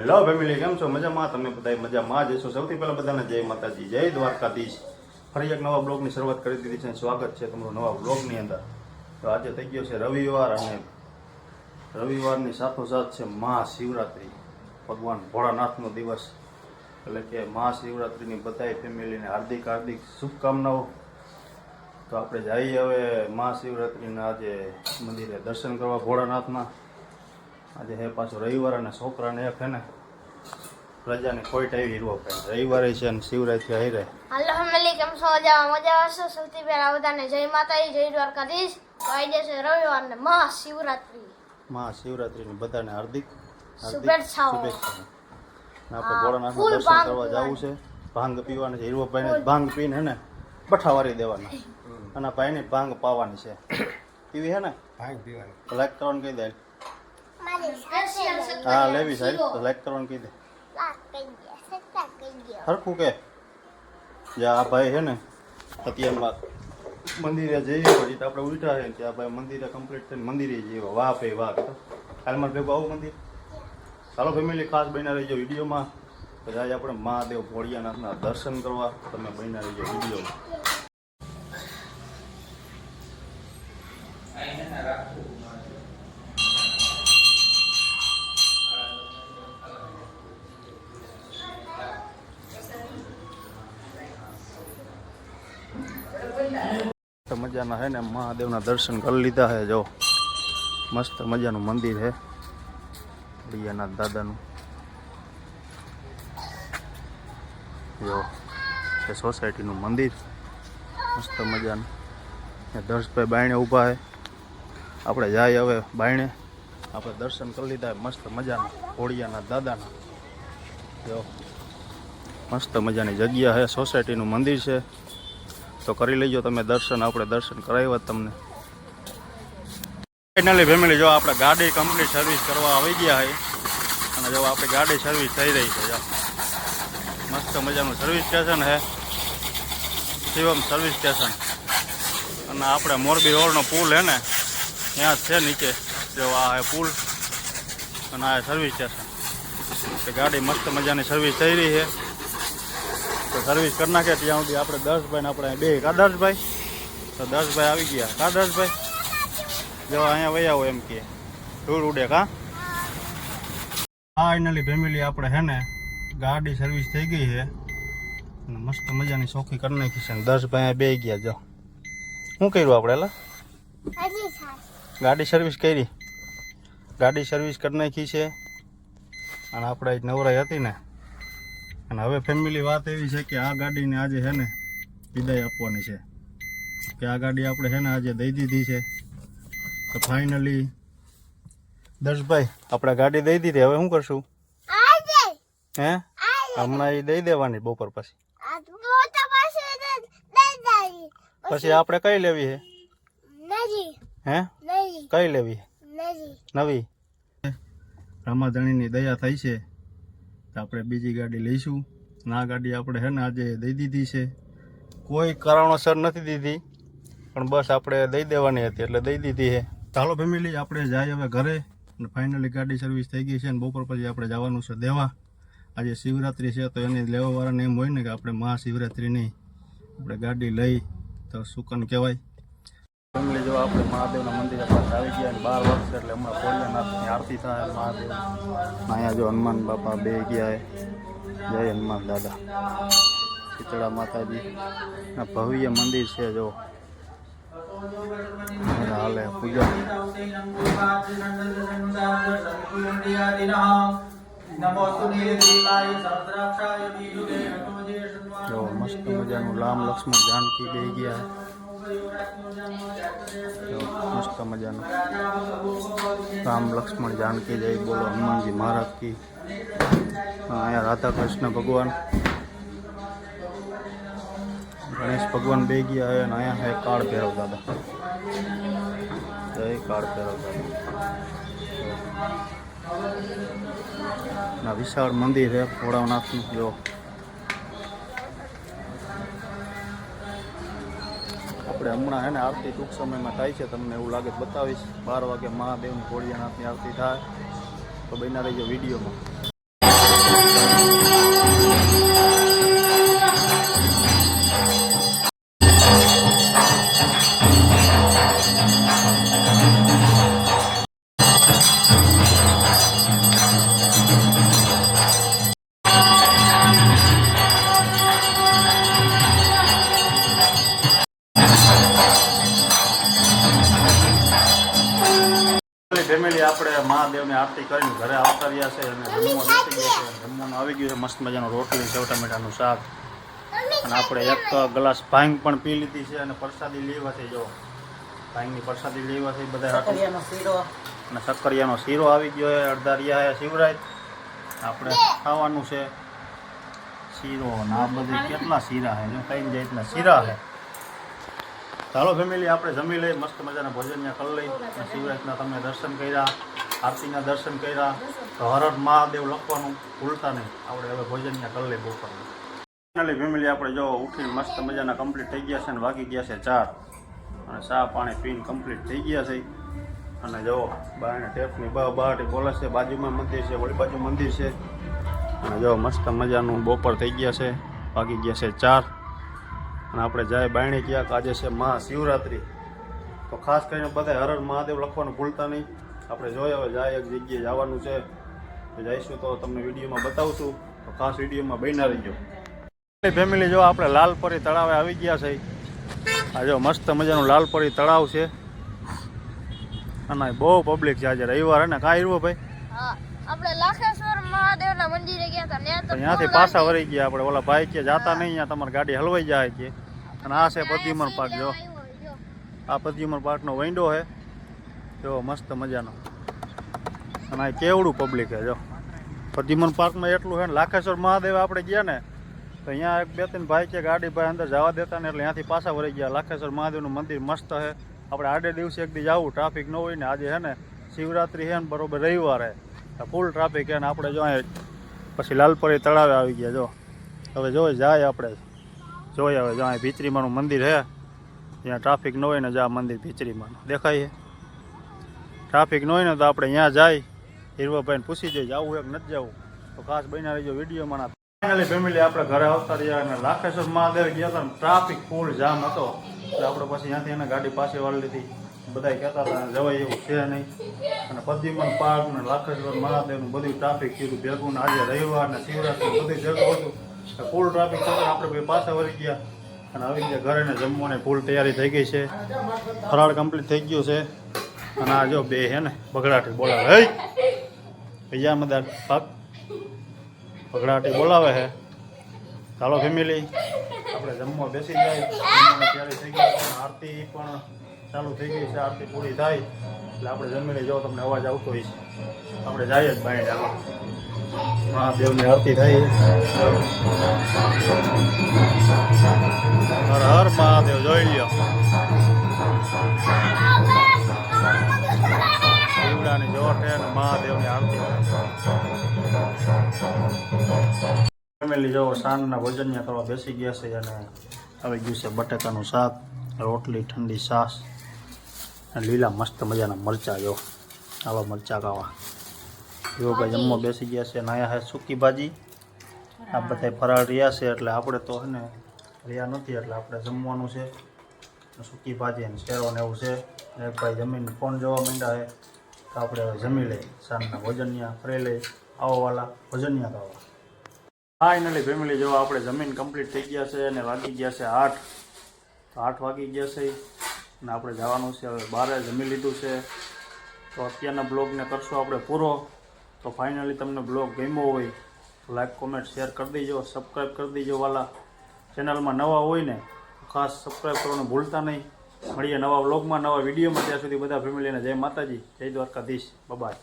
Hello family, કેમ છો? મજામાં? તમે બધા મજામાં જ? છો સૌથી પહેલાં બધાને જય માતાજી, જય દ્વારકાધીશ. ફરી એક નવા બ્લોગની શરૂઆત કરી દીધી છે સ્વાગત છે તમારું નવા બ્લોગની અંદર. તો આજે થઈ ગયો છે રવિવાર અને રવિવારની સાથોસાથ છે મહાશિવરાત્રિ. ભગવાન ભોળાનાથનો દિવસ. એટલે કે મહાશિવરાત્રિની બધાય ફેમિલીને હાર્દિક હાર્દિક શુભકામનાઓ. તો આપણે જઈએ હવે મહાશિવરાત્રિના આજે મંદિરે દર્શન કરવા ભોળાનાથના. આજે હે પાછો રવિવાર અને છોકરાને એક હે ને રજાની ખોટ આવી હીરવો ભાઈ. રવિવારે છે અને શિવરાત્રી આવી રહે. ફેમિલી કેમ છો? મજા મજા આવશે સૌથી પહેલા બધાને જય માતાજી જય દ્વારકાધીશ. તો આજે છે રવિવાર ને મહાશિવરાત્રી. મહાશિવરાત્રિની બધાને હાર્દિક શુભેચ્છાઓ. આપણે હા, ભોળાનાથના દર્શન ભાંગ કરવા જવું છે. ભાંગ પીવાની છે. હીરવાભાઈને ભાંગ પીને હે ને બઠા વારી દેવાના. અને ભાઈને ભાંગ પાવાની છે. પીવી હે ને? ભાંગ પીવાની. લાઈક કરવાનું કહી દે. હા લેવી સાહેબ લાઈક કરવાનું કીધું સરખું હરખું કે આ ભાઈ છે ને અત્યારમાં મંદિરે જઈએ પછી તો આપણે ઉલટા છે ત્યાં ભાઈ મંદિરે કમ્પ્લીટ થઈને મંદિરે જઈએ વાહ ભાઈ વાહ તો ભેગું આવું મંદિર ચાલો ફેમિલી ખાસ બન્યા રહીજો વિડીયોમાં પછી આજે આપણે મહાદેવ ભોળિયાનાથના દર્શન કરવા તમે બન્યા રહીજો વિડીયોમાં મસ્ત મજાના હે ને? મહાદેવના દર્શન કરી લીધા છે જો. મસ્ત મજાનું મંદિર છે ભોળિયાનાથ દાદાનું. જો છે સોસાયટીનું મંદિર. મસ્ત મજાનું. એ દર્શભાઈ બાયણે ઊભા છે આપણે જાય હવે બાયણે. આપણે દર્શન કરી લીધા છે મસ્ત મજાના. હોળિયાના દાદાના. જો, મસ્ત મજાની જગ્યા છે સોસાયટીનું મંદિર છે. તો કરી લેજો તમે દર્શન, આપણે દર્શન કરાવ્યા તમને. ફાઇનલી ફેમિલી જો આપણે ગાડી કમ્પ્લીટ સર્વિસ કરવા આવી ગયા છે, અને જો આપણી ગાડી સર્વિસ થઈ રહી છે મસ્ત મજાનું સર્વિસ સ્ટેશન છે, શિવમ સર્વિસ સ્ટેશન અને આપણે મોરબી રોડનો પુલ હે ને, ત્યાં છે નીચે, જો આ પુલ, અને આ સર્વિસ સ્ટેશન ગાડી મસ્ત મજાની સર્વિસ થઈ રહી છે. તો સર્વિસ કરી નાખે ત્યાં સુધી આપણે દર્શભાઈ ને આપણે બે કા દસભાઈ તો દર્શભાઈ આવી ગયા. કા દસભાઈ જો અહીંયા વયા આવો એમ કે. ધૂળ ઉડે કા? ફાઇનલી ફેમિલી આપણે હે ને ગાડી સર્વિસ થઈ ગઈ છે. અને મસ્ત મજાની ચોખ્ખી કરી નાખી છે. દર્શભાઈ બે ગયા જો. શું કર્યું આપણે એલા ગાડી સર્વિસ કરી. ગાડી સર્વિસ કરી નાખી છે. અને આપણે નવરાઈ હતી ને અને હવે ફેમિલી વાત એવી છે કે આ ગાડીને આજે છે ને વિદાય આપવાની છે. કે આ ગાડી આપણે છે ને આજે દઈ દીધી છે. તો ફાઇનલી દર્શભાઈ આપણે ગાડી દઈ દીધી. હવે શું કરશું? હે? હમણાં એ દઈ દેવાની બપોર પછી. પછી આપણે કઈ લેવી છે? હે? કઈ લેવી નવી. રામાધણીની દયા થઈ છે. આપણે બીજી ગાડી લઈશું. આ ગાડી આપણે છે ને આજે દઈ દીધી છે. કોઈ કારણોસર નથી દીધી, પણ બસ આપણે દઈ દેવાની હતી એટલે દઈ દીધી છે. ચાલો ફેમિલી, આપણે જાય હવે ઘરે. અને ફાઇનલી ગાડી સર્વિસ થઈ ગઈ છે અને બપોર પછી આપણે જવાનું છે દેવા. આજે શિવરાત્રિ છે, તો એની લેવાવાળાને એમ હોય ને કે આપણે મહાશિવરાત્રિની આપણે ગાડી લઈ, તો સુકન કહેવાય? ફેમિલી જો આપણે મહાદેવના મંદિરે પાસે આવી ગયા અને બાર વર્ષ એટલે હમણાં ભોળિયાનાથની આરતી થાય મહાદેવ અહીંયા જો હનુમાન બાપા બે ગયા હે જય હનુમાન દાદા ખીચડા માતાજી ના ભવ્ય મંદિર છે જો અહીંયા હાલે પૂજા જો મસ્ત મજાનું રામ લક્ષ્મણ જાનકી બે ગયા જો મસ્ત મજાનું રામ લક્ષ્મણ જાનકી જય બોલો હનુમાનજી મહારાજ કી હા, અહીંયા રાધા કૃષ્ણ ભગવાન ગણેશ ભગવાન બે ગયા છે અને અહીંયા છે કાળ ભૈરવ દાદા જય કાળ ભૈરવ દાદા ના વિશાળ મંદિર છે ભોળાનાથનું જો આપણે હમણાં હે ને આરતી ટૂંક સમયમાં થાય છે, તમને એવું લાગે બતાવીશ. બાર વાગે મહાદેવની ભોળિયાનાથની આરતી થાય. તો બન્યા રહીજો વિડીયોમાં. ફેમિલી આપણે મહાદેવની આરતી કરીને ઘરે આવતા રહ્યા છે અને જમવા બેસી ગયા છે જમવાનું આવી ગયું છે મસ્ત મજાનું રોટલી સેવ ટમેટાનું શાક. અને આપણે એક ગ્લાસ ભાંગ પણ પી લીધી છે અને પ્રસાદી લેવા છે જો. ભાંગની પ્રસાદી લેવા છે બધા શીરો. અને શક્કરિયાનો શીરો આવી ગયો છે અડધા રહ્યા છે શિવરાજ આપણે ખાવાનું છે. શીરો ને આ બધી કેટલા શીરા છે? જો કઈ જાતના શીરા છે. ચાલો ફેમિલી આપણે જમી લઈ મસ્ત મજાના ભોજન ત્યાં કરી લઈ શિવરાજના તમે દર્શન કર્યા, આરતીના દર્શન કર્યા. તો હર હર મહાદેવ લખવાનું ભૂલતા નહીં. આપણે હવે ભોજન ત્યાં કરી લઈ બપોરનું. ફેમિલી આપણે જો ઉઠીને મસ્ત મજાના કમ્પ્લીટ થઈ ગયા છે અને વાગી ગયા છે ચાર. અને ચા પાણી પીને કમ્પ્લીટ થઈ ગયા છે. અને જો બારણે ટેપની બહાર બહારથી બોલે છે, બાજુમાં મંદિર છે, વળી બાજુ મંદિર છે. અને જો મસ્ત મજાનું બપોર થઈ ગયા છે, વાગી ગયા છે ચાર. અને આપણે જાય બાયણે ક્યાંક આજે છે મહાશિવરાત્રિ તો ખાસ કરીને બધા હર હર મહાદેવ લખવાનું ભૂલતા નહીં. આપણે જોઈએ હવે જાય એક જગ્યાએ જવાનું છે. તો જઈશું તો તમને વિડીયોમાં બતાવશું તો ખાસ વિડીયોમાં બન્યા રહીજો. ફેમિલી જો આપણે લાલપરી તળાવે આવી ગયા છે. આ જો મસ્ત મજાનું લાલપરી તળાવ છે. અને બહુ પબ્લિક છે. આજે રવિવાર અને કાંઈ રહ્યું ભાઈ? આપણે લાખેશ્વર મહાદેવના મંદિરે ગયા હતા. ત્યાં ત્યાંથી પાછા વળી ગયા આપણે ઓલા ભાઈ કે જાતા નહીં અહીંયા તમારી ગાડી હલવાઈ જાય કે. અને આ છે પદ્યુમન પાર્ક જો. આ પદ્યુમન પાર્કનો વિન્ડો છે. જો મસ્ત મજાનો. અને આ કેવડું પબ્લિક છે જો. પદ્યુમન પાર્કમાં એટલું છે ને લાખેશ્વર મહાદેવ આપણે ગયા ને તો અહીંયા એક બે ત્રણ ભાઈ કે ગાડી ભાઈ અંદર જવા દેતા ને એટલે ત્યાંથી પાછા વળી ગયા. લાખેશ્વર મહાદેવનું મંદિર મસ્ત છે. આપણે આડે દિવસે એક દી જવું ટ્રાફિક ન હોય ને આજે છે ને શિવરાત્રિ છે ને બરોબર રવિવારે. ફૂલ ટ્રાફિક અને આપણે જો પછી લાલપરી તળાવે આવી ગયા, જો. હવે જો જાય આપણે. જોઈએ હવે જો અહીં ભીચરીમાનું મંદિર છે. ત્યાં ટ્રાફિક ન હોય ને જા મંદિર ભીચરીમાનું દેખાય ટ્રાફિક ન હોય ને તો આપણે અહીંયા જાય. હીરવાભાઈને પૂછી જઈએ, જવું એક નથી જવું? તો ખાસ આવી રહીજો વિડીયોમાં ફાઇનલી ફેમિલી આપણે ઘરે આવતા રહ્યા અને લાખેશ્વર મહાદેવ ગયા હતા ટ્રાફિક ફૂલ જામ હતો. એટલે આપણે પછી ત્યાંથી એને ગાડી પાછી વાળી લીધી. બધા કહેતા હતા, જવાય એવું છે નહીં. અને પદ્યુમન પાર્ક ને લાખેશ્વર મહાદેવનું બધું ટ્રાફિક કીધું, ભેગું ને આજે રવિવાર ને શિવરાત્રી બધું જગ્યા હતું. ફૂલ ટ્રાફિક થતું આપણે પાછા વળી ગયા. અને આવી ગયા ઘરે ને જમવાની ફૂલ તૈયારી થઈ ગઈ છે. ફરાળ કમ્પ્લીટ થઈ ગયું છે. અને આ જો બે હે ને, બગડાટી બોલાવે. હે? બીજા મદાર પાક. બગડાટી બોલાવે છે ચાલો ફેમિલી આપણે જમવા બેસી જાય. તૈયારી થઈ ગઈ આરતી પણ ચાલુ થઈ ગઈ છે, આરતી પૂરી થાય, એટલે આપણે જમી જાઓ તમને અવાજ આવતો હોય છે. આપણે જઈએ જ બાય મહાદેવની આરતી થઈ હર હર મહાદેવ, જોઈ લ્યો. શિવડાની જોટ છે અને મહાદેવની આરતી ફેમિલી જો સાંજના ભોજન કરવા બેસી ગયા છે અને આવી ગયું છે બટેકાનું શાક, રોટલી, ઠંડી છાશ. અને લીલા મસ્ત મજાના મરચાં જો. આવા મરચાં ખાવા. જો ભાઈ જમવા બેસી ગયા છે અને હે સૂકી ભાજી. આ બધા ફરાળ રહ્યા છે એટલે આપણે તો હે ને રહ્યા નથી એટલે આપણે જમવાનું છે. સૂકી ભાજી અને શેરો ને એવું છે. એક ભાઈ જમીને ફોન જોવા માંડ્યા છે તો આપણે હવે જમી લઈએ. સાંજના ભોજનિયા ફરી લઈ આવવાવાલા ભોજનિયા ખાવા. ફાઇનલી ફેમિલી જો આપણે જમીન કમ્પ્લીટ થઈ ગયા છે અને વાગી ગયા છે આઠ. તો આઠ વાગી ગયા છે. અને આપણે જવાનું છે હવે બહાર જમી લીધું છે. તો અત્યારના બ્લોગને કરશું આપણે પૂરો. તો ફાઇનલી તમને બ્લોગ ગમ્યો હોય, તો લાઈક કોમેન્ટ શેર કરી દેજો સબસ્ક્રાઈબ કરી દેજો વાલા. ચેનલમાં નવા હોય ને ખાસ સબસ્ક્રાઈબ કરવાનું ભૂલતા નહીં. મળીએ નવા બ્લોગમાં નવા વિડીયોમાં ત્યાં સુધી બધા ફેમિલીને જય માતાજી, જય દ્વારકાધીશ. બાય